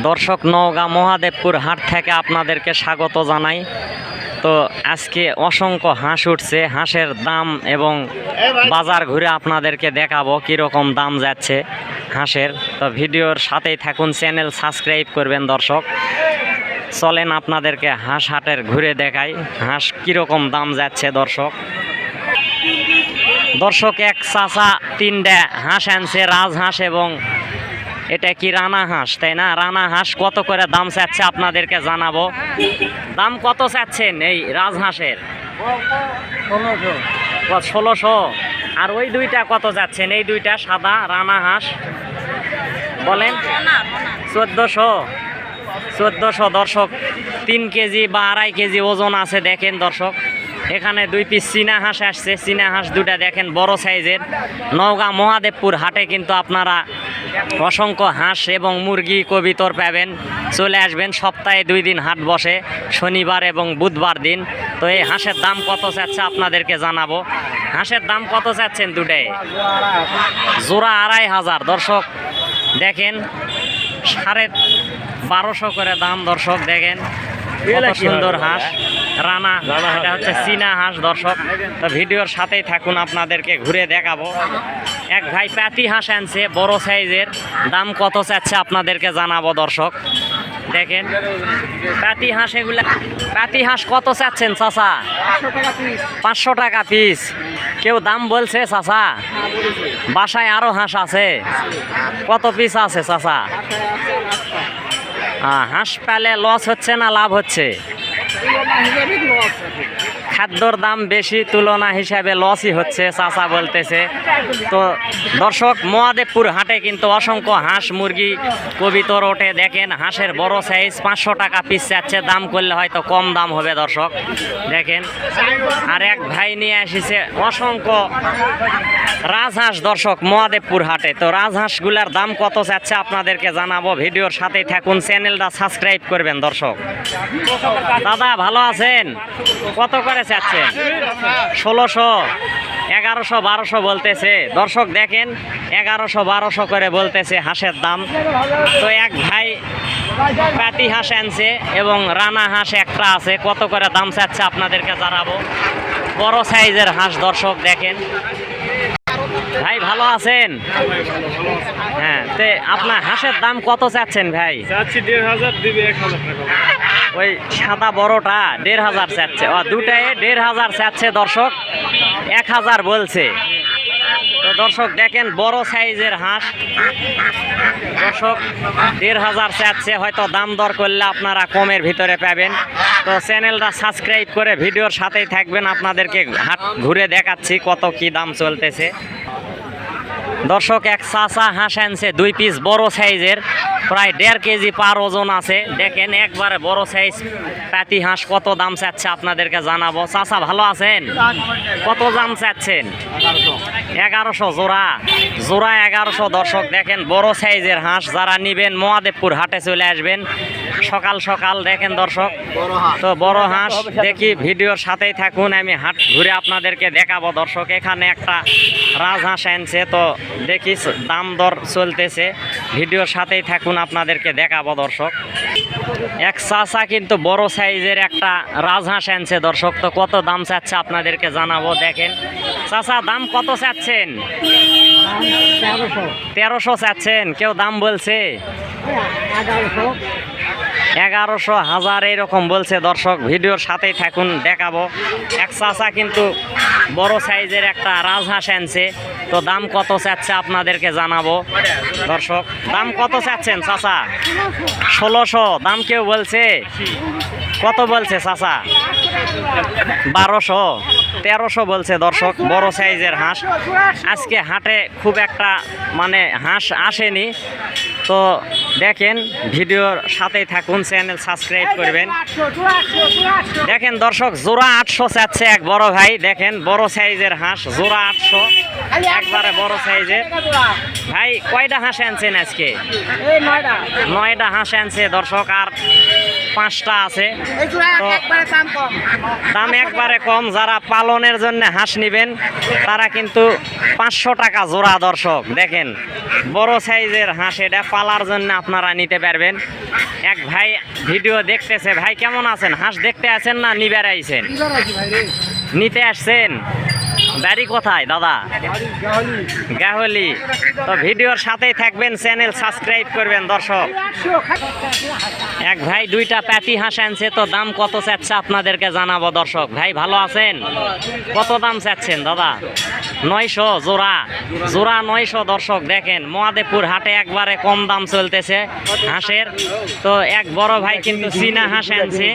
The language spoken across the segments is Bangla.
দর্শক নওগাঁ মহাদেবপুর হাট থেকে আপনাদেরকে স্বাগত জানাই। তো আজকে অসংখ্য হাঁস উঠছে, হাঁসের দাম এবং বাজার ঘুরে আপনাদেরকে দেখাবো কীরকম দাম যাচ্ছে হাঁসের। তো ভিডিওর সাথেই থাকুন, চ্যানেল সাবস্ক্রাইব করবেন দর্শক। চলেন আপনাদেরকে হাঁস হাটের ঘুরে দেখাই, হাঁস কীরকম দাম যাচ্ছে দর্শক। দর্শক, এক চাচা, তিনটা হাঁস আনছে, রাজহাঁস এবং এটা কি রানা হাঁস, তাই না? রানা হাঁস কত করে দাম চাচ্ছে আপনাদেরকে জানাব? দাম কত চাচ্ছেন এই রাজহাঁসের ষোলোশো। আর ওই দুইটা কত যাচ্ছেন এই দুইটা সাদা রানা হাঁস। বলেন। চোদ্দোশো। চোদ্দোশো দর্শক, তিন কেজি বা আড়াই কেজি ওজন আছে, দেখেন দর্শক। এখানে দুই পিস চীনা হাঁস আসছে। চীনা হাঁস দুটা দেখেন বড় সাইজের। নওগাঁ মহাদেবপুর হাটে কিন্তু আপনারা অসংখ্য হাঁস এবং মুরগি কবিতর পাবেন। চলে আসবেন সপ্তাহে দুই দিন হাট বসে শনিবার এবং বুধবার দিন। তো এই হাঁসের দাম কত চাচ্ছে আপনাদেরকে জানাব। হাঁসের দাম কত চাচ্ছেন দুটাই? জোড়া আড়াই হাজার। দর্শক দেখেন সাড়ে বারোশো করে দাম দর্শক দেখেন সুন্দর হাঁস। রানা এটা হচ্ছে চীনা হাঁস দর্শক। তো ভিডিওর সাথেই থাকুন আপনাদেরকে ঘুরে দেখাবো। এক ভাই প্যাতি হাঁস আনছে বড় সাইজের। দাম কত চাচ্ছে আপনাদেরকে জানাব দর্শক। দেখেন প্যাতি হাঁস এগুলা প্যাতি হাঁস কত চাচ্ছেন চাচা? পাঁচশো টাকা পিস। কেউ দাম বলছে চাচা? বাসায় আরও হাঁস আছে। কত পিস আছে চাচা? হাঁস পেলে লস হচ্ছে না লাভ হচ্ছে? 你那边多少？খাদ্যর দাম বেশি তুলনা হিসাবে লসই হচ্ছে, চাচা বলতেছে। তো দর্শক, মহাদেবপুর হাটে কিন্তু অসংখ্য হাঁস, মুরগি, কবিতর ওঠে। দেখেন, হাঁসের বড় সাইজ পাঁচশো টাকা পিস যাচ্ছে। দাম করলে হয়তো কম দাম হবে দর্শক। দেখেন, আর এক ভাই নিয়ে এসেছে অসংখ্য রাজহাঁস দর্শক মহাদেবপুর হাটে। তো রাজহাঁসগুলার দাম কত চাচ্ছে আপনাদেরকে জানাব। ভিডিওর সাথেই থাকুন, চ্যানেলটা সাবস্ক্রাইব করবেন দর্শক। দাদা, ভালো আছেন? কত করে চাচ্ছেন ষোলোশো, এগারোশো, বারোশো বলতেছে। দর্শক দেখেন, এগারোশো, বারোশো করে বলতেছে হাঁসের দাম। তো এক ভাই পাতি হাঁস আনছে এবং রানা হাঁস একটা আছে। কত করে দাম চাচ্ছে আপনাদেরকে জানাব। বড় সাইজের হাঁস দর্শক দেখেন। ভাই ভালো আছেন? হ্যাঁ তে আপনার হাঁসের দাম কত চাচ্ছেন ভাই? চাচ্ছি দেড় হাজার দিবে এক হাজার টাকা। ওই সাদা বড়টা দেড় হাজার চাচ্ছে। ও দুটায় দেড় হাজার চাচ্ছে দর্শক। এক হাজার বলছে। তো দর্শক দেখেন বড় সাইজের হাঁস। দর্শক দেড় হাজার চাচ্ছে। হয়তো দাম দর করলে আপনারা কমের ভিতরে পাবেন। তো চ্যানেলটা সাবস্ক্রাইব করে ভিডিওর সাথেই থাকবেন। আপনাদেরকে হাট ঘুরে দেখাচ্ছি কত কি দাম চলতেছে। দর্শক এক চাচা হাঁস আনছে দুই পিস বড় সাইজের, প্রায় দেড় কেজি পার ওজন আছে। দেখেন একবারে বড় সাইজ পাতি হাঁস কত দাম চাচ্ছে আপনাদেরকে জানাব। চাচা ভালো আছেন? কত দাম চাচ্ছেন? এগারোশো জোড়া। জোড়া এগারোশো। দর্শক দেখেন বড় সাইজের হাঁস, যারা নিবেন মহাদেবপুর হাটে চলে আসবেন। সকাল সকাল দেখেন দর্শক, তো বড় হাঁস দেখি ভিডিওর সাথেই থাকুন, আমি হাট ঘুরে আপনাদেরকে দেখাবো দর্শক। এখানে একটা রাজহাঁস আনছে তো দেখি দাম দর চলতেছে। ভিডিওর সাথেই থাকুন, আপনাদেরকে দেখাবো দর্শক। এক চাচা কিন্তু বড় সাইজের একটা রাজহাঁস আনছে দর্শক, তো কত দাম চাচ্ছে আপনাদেরকে জানাব, দেখেন। চাচা, দাম কত চাচ্ছেন? তেরোশো চাচ্ছেন, কেউ দাম বলছে? এগারোশো হাজার এরকম বলছে দর্শক। ভিডিওর সাথেই থাকুন, দেখাবো। এক চাচা কিন্তু বড় সাইজের একটা রাজহাঁস আনছে। তো দাম কত চাচ্ছে আপনাদেরকে জানাব। দর্শক, দাম কত চাচ্ছেন চাচা? ষোলোশো, দাম কেউ বলছে? কত বলছে চাচা? বারোশো। তেরোশো বলছে দর্শক বড় সাইজের হাঁস। আজকে হাটে খুব একটা মানে হাঁস আসেনি। তো দেখেন ভিডিওর সাথেই থাকুন চ্যানেল সাবস্ক্রাইব করবেন। দেখেন দর্শক জোড়া আটশো চাচ্ছে এক বড় ভাই। দেখেন বড় সাইজের হাঁস জোড়া আটশো। একবারে বড় সাইজের। ভাই কয়টা হাঁস আনছেন আজকে? নয়টা। নয়টা হাঁস আনছে দর্শক আর পাঁচটা আছে। দাম দাম একবারে কম। যারা পালনের জন্য হাঁস নেবেন তারা কিন্তু পাঁচশো টাকা জোড়া দর্শক। দেখেন বড় সাইজের হাঁস এটা পালার জন্য আপনারা নিতে পারবেন। এক ভাই ভিডিও দেখতেছে ভাই কেমন আছেন? হাঁস দেখতে আছেন না? নিবার আইছেন? নিতে আসছেন? বাড়ি কোথায়, দাদা? গাহলি। তো ভিডিওর সাথেই থাকবেন, চ্যানেল সাবস্ক্রাইব করবেন, দর্শক। এক ভাই দুইটা প্যাটি হাঁস আনছে, তো দাম কত চাচ্ছে আপনাদেরকে জানাব, দর্শক? ভাই, ভালো আছেন? কত দাম চাচ্ছেন, দাদা? নয়শো জোড়া। জোড়া নয়শো, দর্শক, দেখেন, মহাদেবপুর হাটে একবারে কম দাম চলতেছে হাঁসের। তো এক বড় ভাই কিন্তু চীনা হাঁস আনছে।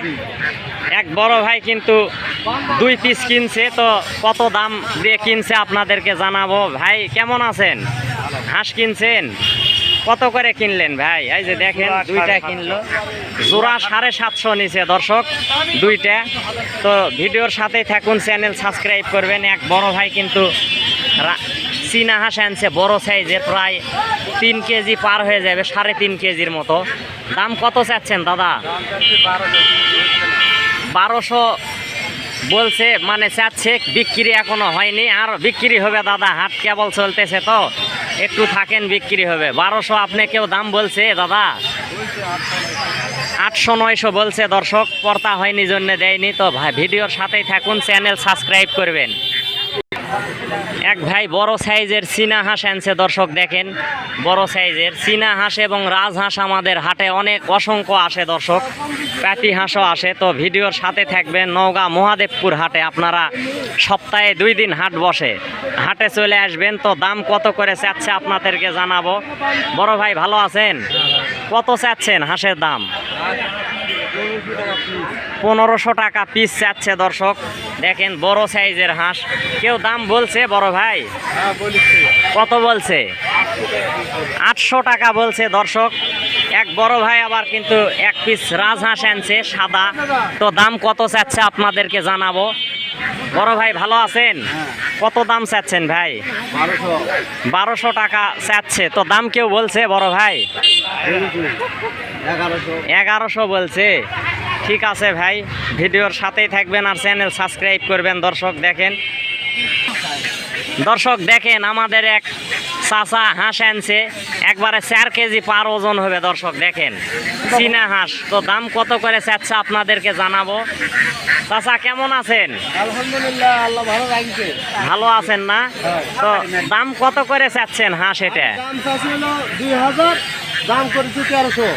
এক বড় ভাই কিন্তু দুই পিস কিনছে, তো কত দাম দিয়ে কিনছে আপনাদেরকে জানাব। ভাই, কেমন আছেন? হাঁস কিনছেন? কত করে কিনলেন ভাই? এই যে দেখেন, দুইটা কিনলো। জোড়া সাড়ে সাতশো নিচে, দর্শক, দুইটা। তো ভিডিওর সাথেই থাকুন, চ্যানেল সাবস্ক্রাইব করবেন। এক বড় ভাই কিন্তু চীনা হাঁস আনছে, বড় সাইজের, প্রায় তিন কেজি পার হয়ে যাবে, সাড়ে তিন কেজির মতো। দাম কত চাচ্ছেন, দাদা? বারোশো বলছে মানে চাচ্ছে বিক্রি এখনও হয়নি, আর বিক্রি হবে দাদা, হাট কেবল চলতেছে তো। একটু থাকেন, বিক্রি হবে। বারোশো আপনি কেউ দাম বলছে, দাদা? আটশো, নয়শো বলছে, দর্শক পর্তা হয়নি, জন্য দেয়নি। তো ভিডিওর সাথেই থাকুন, চ্যানেল সাবস্ক্রাইব করবেন। এক ভাই বড় সাইজের চীনা হাঁস আনছে দর্শক দেখেন। বড় সাইজের চীনা হাঁস এবং রাজহাঁস আমাদের হাটে অনেক অসংখ্য আসে, দর্শক। প্যাটি হাঁসও আসে। তো ভিডিওর সাথে থাকবেন নওগাঁ মহাদেবপুর হাটে। আপনারা সপ্তাহে দুই দিন হাট বসে। হাটে চলে আসবেন। তো দাম কত করে চাচ্ছে আপনাদেরকে জানাব। বড় ভাই, ভালো আছেন? কত চাচ্ছেন হাঁসের দাম? পনেরোশো টাকা পিস চাচ্ছে দর্শক। দেখেন বড় সাইজের হাঁস। কেউ দাম বলছে বড় ভাই? কত বলছে? আটশো টাকা বলছে দর্শক। এক বড় ভাই আবার কিন্তু এক পিস রাজহাঁস আনছে সাদা। তো দাম কত চাচ্ছে আপনাদেরকে জানাব। বড় ভাই ভালো আছেন? কত দাম চাচ্ছেন ভাই? বারোশো। টাকা চাচ্ছে। তো দাম কেউ বলছে বড় ভাই? এগারোশো বলছে। ঠিক আছে ভাই ভিডিওর সাথেই থাকবেন আর চ্যানেল সাবস্ক্রাইব করবেন দর্শক দেখেন। দর্শক দেখেন আমাদের এক চাচা হাঁস আনছে একবারে চার কেজি পার ওজন হবে দর্শক দেখেন। চীনা হাঁস তো দাম কত করে চাচ্ছে আপনাদেরকে জানাব। চাচা কেমন আছেন? আলহামদুলিল্লাহ আল্লাহ ভালো লাগছে ভালো আছেন না? তো দাম কত করে চাচ্ছেন হাঁস এটা? দাম চাচ্ছিল দুই হাজার দাম করেছি তেরোশো।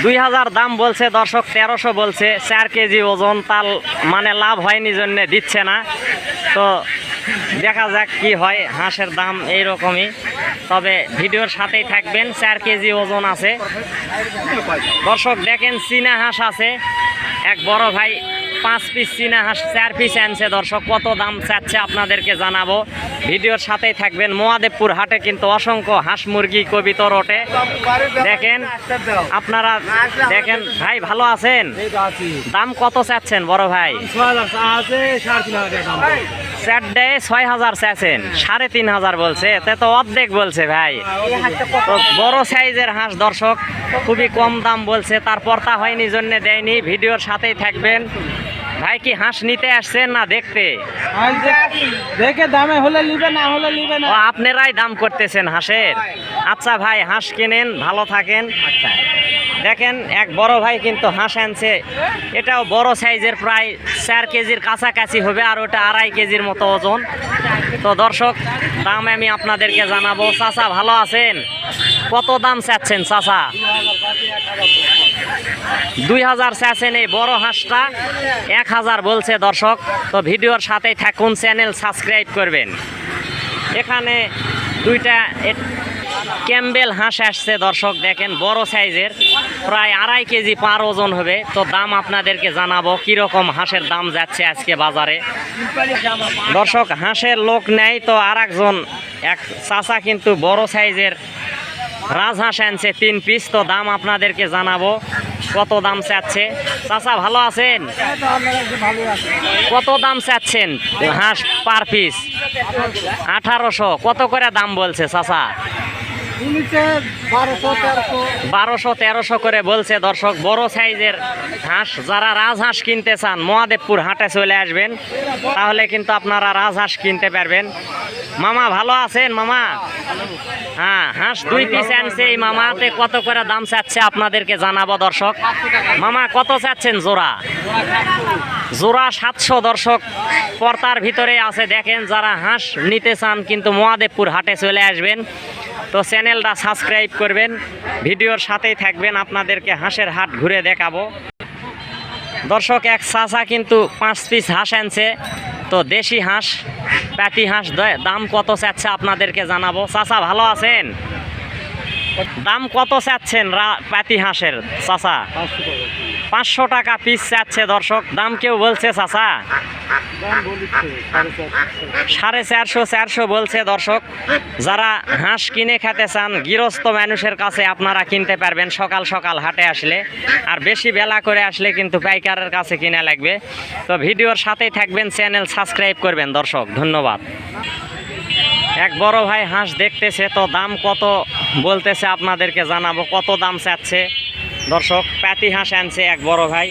দুই হাজার দাম বলছে, দর্শক তেরোশো বলছে, চার কেজি ওজন তাল মানে লাভ হয়নি জন্য দিচ্ছে না। তো দেখা যাক কি হয়, হাঁসের দাম এই রকমই তবে ভিডিওর সাথেই থাকবেন, চার কেজি ওজন আছে। দর্শক দেখেন চীনা হাঁস আছে। এক বড় ভাই, পাঁচ পিস চীনা হাঁস, চার পিস আনছে। দর্শক, কত দাম চাচ্ছে আপনাদেরকে জানাব। ভিডিওর সাথেই থাকবেন। মহাদেবপুর হাটে কিন্তু অসংখ্য হাঁস, মুরগি, কবিতর ওঠে। দেখেন, আপনারা দেখেন, ভাই, ভালো আছেন? দাম কত চাচ্ছেন, বড় ভাই? চারটে ছয় হাজার চাচ্ছেন, সাড়ে তিন হাজার বলছে। তে তো অর্ধেক বলছে ভাই। বড় সাইজের হাঁস দর্শক, খুবই কম দাম বলছে। তারপর তা হয়নি, জন্য দেয়নি। ভিডিওর সাথেই থাকবেন। ভাই কি হাঁস নিতে আসছেন না দেখতে? দেখে দামে হলে নিবে না হলে নিবে ও আপনারাই দাম করতেছেন হাঁসের। আচ্ছা ভাই হাঁস কেনেন ভালো থাকেন। দেখেন এক বড় ভাই কিন্তু হাঁস আনছে। এটাও বড় সাইজের প্রায় চার কেজির কাছাকাছি হবে আর ওটা আড়াই কেজির মতো ওজন। তো দর্শক দাম আমি আপনাদেরকে জানাব। চাচা ভালো আছেন? কত দাম চাচ্ছেন চাচা? দুই হাজার চাচ্ছেন এই বড় হাঁসটা এক হাজার বলছে দর্শক। তো ভিডিওর সাথেই থাকুন চ্যানেল সাবস্ক্রাইব করবেন। এখানে দুইটা ক্যাম্বেল হাঁস আসছে দর্শক, দেখেন বড় সাইজের, প্রায় আড়াই কেজি পার ওজন হবে। তো দাম আপনাদেরকে জানাব, কীরকম হাঁসের দাম যাচ্ছে আজকে বাজারে। দর্শক, হাঁসের লোক নেই তো আর একজন এক চাচা কিন্তু বড় সাইজের রাজহাঁস আনছে তিন পিস তো দাম আপনাদেরকে জানাব। কত দাম চাচ্ছে? চাচা, ভালো আছেন? কত দাম চাচ্ছেন? হাঁস পার পিস। আঠারোশো। কত করে দাম বলছে চাচা? বারোশো, তেরোশো করে বলছে দর্শক, বড় সাইজের হাঁস। যারা রাজহাঁস কিনতে চান, মহাদেবপুর হাটে চলে আসবেন। তাহলে কিন্তু আপনারা রাজহাঁস কিনতে পারবেন। মামা, ভালো আছেন মামা? হ্যাঁ হাঁস দুই পিস আনছে এই মামাতে। কত করে দাম চাচ্ছে আপনাদেরকে জানাব দর্শক? মামা, কত চাচ্ছেন জোড়া? জোড়া সাতশো দর্শক। পর্তার ভিতরে আছে, দেখেন যারা হাঁস নিতে চান কিন্তু মহাদেবপুর হাটে চলে আসবেন। তো চ্যানেলটা সাবস্ক্রাইব করবেন, ভিডিওর সাথেই থাকবেন, আপনাদেরকে হাঁসের হাট ঘুরে দেখাবো। দর্শক, এক চাচা কিন্তু পাঁচ পিস হাঁস আনছে, তো দেশি হাঁস, প্যাটি হাঁস দাম কত চাচ্ছে আপনাদেরকে জানাব। চাচা, ভালো আছেন? দাম কত চাচ্ছেন প্যাটি হাঁসের, চাচা? পাঁচশো টাকা পিস চাচ্ছে দর্শক, দাম কেউ বলছে চাচা? সাড়ে চারশো চারশো বলছে দর্শক। যারা হাঁস কিনে খেতে চান, গৃহস্থ মানুষের কাছে আপনারা কিনতে পারবেন সকাল সকাল হাটে আসলে। আর বেশি বেলা করে আসলে কিন্তু পাইকারের কাছে কিনা লাগবে। তো ভিডিওর সাথেই থাকবেন, চ্যানেল সাবস্ক্রাইব করবেন দর্শক, ধন্যবাদ। এক বড় ভাই হাঁস দেখতেছে, তো দাম কত বলতেছে আপনাদেরকে জানাব, কত দাম চাচ্ছে? দর্শক, প্যাতি হাঁস আনছে এক বড় ভাই।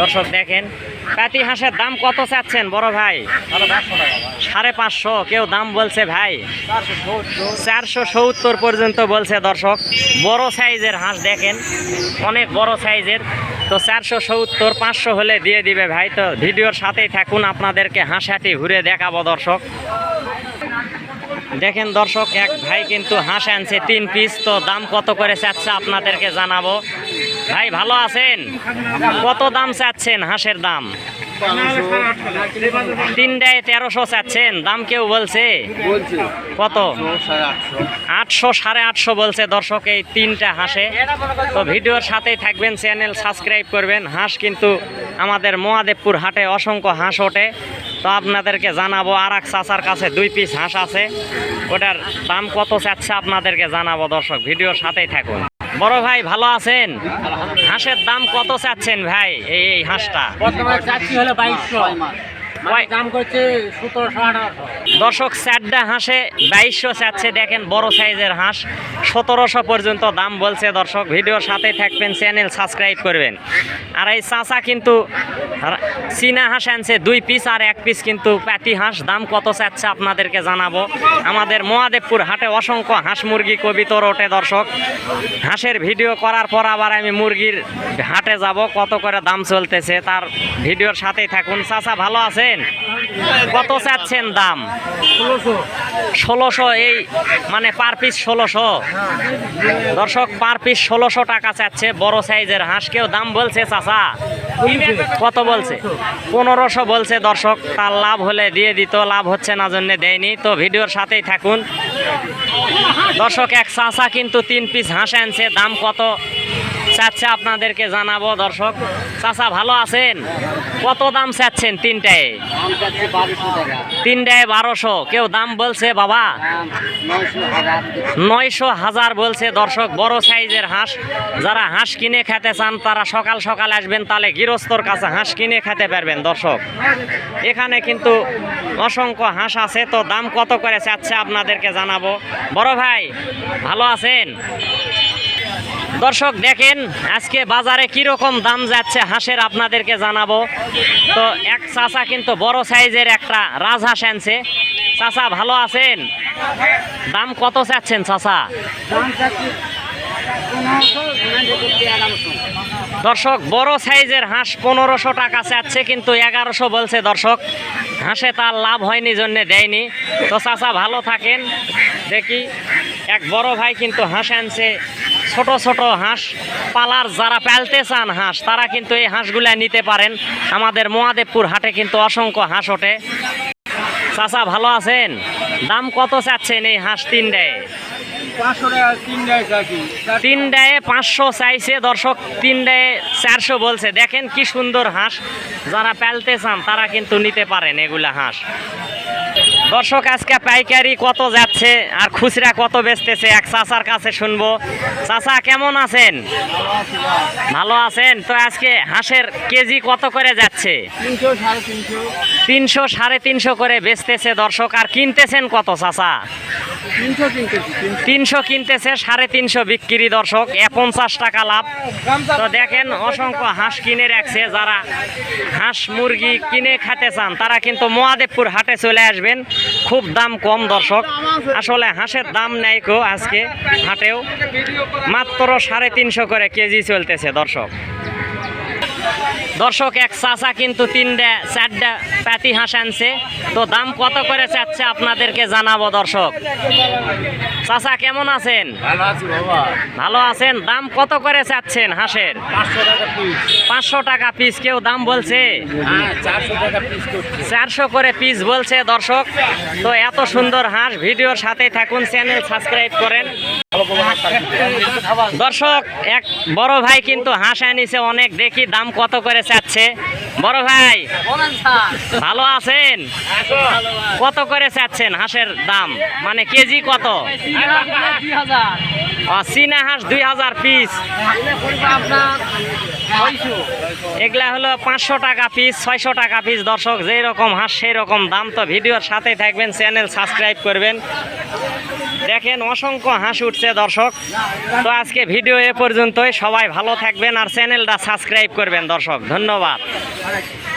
দর্শক, দেখেন, প্যাতি হাঁসের দাম কত চাচ্ছেন বড় ভাই? সাড়ে পাঁচশো, কেউ দাম বলছে ভাই? চারশো সত্তর পর্যন্ত বলছে দর্শক। বড় সাইজের হাঁস দেখেন, অনেক বড় সাইজের। তো চারশো সত্তর, পাঁচশো হলে দিয়ে দিবে ভাই। তো ভিডিওর সাথেই থাকুন, আপনাদেরকে হাঁসাটি ঘুরে দেখাবো দর্শক। দেখেন দর্শক এক ভাই কিন্তু হাঁস আনছে তিন পিস তো দাম কত করে চাচ্ছে আপনাদেরকে জানাব। ভাই ভালো আছেন? কত দাম চাচ্ছেন হাঁসের দাম? তিনটায় তেরোশো চাচ্ছেন দাম কেউ বলছে? কত? আটশো সাড়ে আটশো বলছে দর্শক এই তিনটা হাঁসে। তো ভিডিওর সাথেই থাকবেন চ্যানেল সাবস্ক্রাইব করবেন। হাঁস কিন্তু আমাদের মহাদেবপুর হাটে অসংখ্য হাঁস ওঠে। তো আপনাদেরকে জানাব আর এক চাচার কাছে দুই পিস হাঁস আছে। ওটার দাম কত চাচ্ছে আপনাদেরকে জানাব দর্শক, ভিডিওর সাথেই থাকুন। বড় ভাই, ভালো আছেন? হাঁসের দাম কত চাচ্ছেন ভাই এই হাঁসটা? দাম করছে সতেরোশো আঠারোশো। দর্শক চারটা হাঁসে বাইশশো চাচ্ছে দেখেন বড় সাইজের হাঁস। সতেরোশো পর্যন্ত দাম বলছে দর্শক ভিডিওর সাথে থাকবেন চ্যানেল সাবস্ক্রাইব করবেন। আর এই চাচা কিন্তু চীনা হাঁস আনছে দুই পিস আর এক পিস কিন্তু প্যাটি হাঁস। দাম কত চাচ্ছে আপনাদেরকে জানাব। আমাদের মহাদেবপুর হাটে অসংখ্য হাঁস মুরগি কবিতর ওঠে দর্শক। হাঁসের ভিডিও করার পর আবার আমি মুরগির হাটে যাব কত করে দাম চলতেছে তার ভিডিওর সাথেই থাকুন। চাচা ভালো আছেন কত চাচ্ছেন দাম? ষোলোশো, এই মানে পার পিস ষোলোশো। দর্শক, পার পিস ষোলোশো টাকা চাচ্ছে, বড় সাইজের হাঁস। কেউ দাম বলছে, চাচা? কত বলছে? পনেরোশো বলছে দর্শক, তার লাভ হলে দিয়ে দিত, লাভ হচ্ছে না জন্য দেয়নি। তো ভিডিওর সাথেই থাকুন। দর্শক, এক চাচা কিন্তু তিন পিস হাঁস আনছে, দাম কত? চাচ্ছে আপনাদেরকে জানাব, দর্শক। চাচা, ভালো আছেন? কত দাম চাচ্ছেন তিনটায়? তিনটায় বারোশো। কেউ দাম বলছে, বাবা? নয়শো হাজার বলছে, দর্শক, বড় সাইজের হাঁস। যারা হাঁস কিনে খেতে চান, তারা সকাল সকাল আসবেন, তাহলে গৃহস্থর কাছে হাঁস কিনে খেতে পারবেন, দর্শক। এখানে কিন্তু অসংখ্য হাঁস আছে, তো দাম কত করে চাচ্ছে আপনাদেরকে জানাব। বড় ভাই, ভালো আছেন? দর্শক, দেখেন আজকে বাজারে কীরকম দাম যাচ্ছে হাঁসের আপনাদেরকে জানাব। তো এক চাচা কিন্তু বড় সাইজের একটা রাজহাঁস আনছে। চাচা, ভালো আছেন? দাম কত চাচ্ছেন চাচা? দর্শক, বড় সাইজের হাঁস পনেরোশো টাকা চাচ্ছে, কিন্তু এগারোশো বলছে দর্শক। হাঁসে তার লাভ হয়নি, জন্যে দেয়নি। তো চাচা, ভালো থাকেন। দেখি। এক বড় ভাই কিন্তু হাঁস আনছে। ছোট ছোট হাঁস, পালার যারা পালতে চান হাঁস, তারা কিন্তু এই হাঁসগুলা নিতে পারেন। আমাদের মহাদেবপুর হাটে কিন্তু অসংখ্য হাঁস ওঠে। চাচা, ভালো আছেন? দাম কত চাচ্ছেন এই হাঁস পাঁচশো টাকা তিনটায় চাচ্ছি পাঁচশো চাইছে, দর্শক। তিন ডায়ে চারশো বলছে। দেখেন কি সুন্দর হাঁস। যারা পালতে চান, তারা কিন্তু নিতে পারেন এগুলা হাঁস। দর্শক, আজকে পাইকারি কত যাচ্ছে আর খুচরা কত বেচতেছে, এক চাচার কাছে শুনব। চাচা, কেমন আছেন? ভালো আছেন? তো আজকে হাঁসের কেজি কত করে যাচ্ছে? তিনশো সাড়ে তিনশো করে বেচতেছে দর্শক, আর কিনতেছেন কত চাচা? তিনশো কিনতেছে সাড়ে তিনশো বিক্রি দর্শক পঞ্চাশ টাকা লাভ। তো দেখেন, অসংখ্য হাঁস কিনে রাখছে, যারা হাঁস মুরগি কিনে খেতে চান, তারা কিন্তু মহাদেবপুর হাটে চলে আসবেন। খুব দাম কম, দর্শক। আসলে হাঁসের দাম নেই কো আজকে হাটেও। মাত্র সাড়ে তিনশো করে কেজি চলতেছে, দর্শক। দর্শক এক চাচা কিন্তু তিনটা চারটা প্যাতি হাঁস আনছে। তো দাম কত করে চাচ্ছে আপনাদেরকে জানাব দর্শক? চাচা কেমন আছেন? ভালো আছেন? দাম কত করে চাচ্ছেন হাঁসের? পাঁচশো টাকা পিস। কেউ দাম বলছে? হ্যাঁ চারশো করে পিস বলছে দর্শক। তো এত সুন্দর হাঁস ভিডিওর সাথে থাকুন চ্যানেল সাবস্ক্রাইব করেন। দর্শক এক বড় ভাই কিন্তু হাঁস আনিছে অনেক দেখি দাম কত করে চাচ্ছে। বড় ভাই ভালো আছেন? কত করে চাচ্ছেন হাঁসের দাম? মানে কেজি কত? চীনা হাঁস দুই হাজার পিস। এগুলা হলো পাঁচশো টাকা পিস ছয়শো টাকা পিস। দর্শক যেই রকম হাঁস সেই রকম দাম। তো ভিডিওর সাথে থাকবেন চ্যানেল সাবস্ক্রাইব করবেন। দেখেন অসংখ্য হাঁস উঠছে দর্শক। তো আজকে ভিডিও এ পর্যন্তই। সবাই ভালো থাকবেন আর চ্যানেলটা সাবস্ক্রাইব করবেন দর্শক। ধন্যবাদ।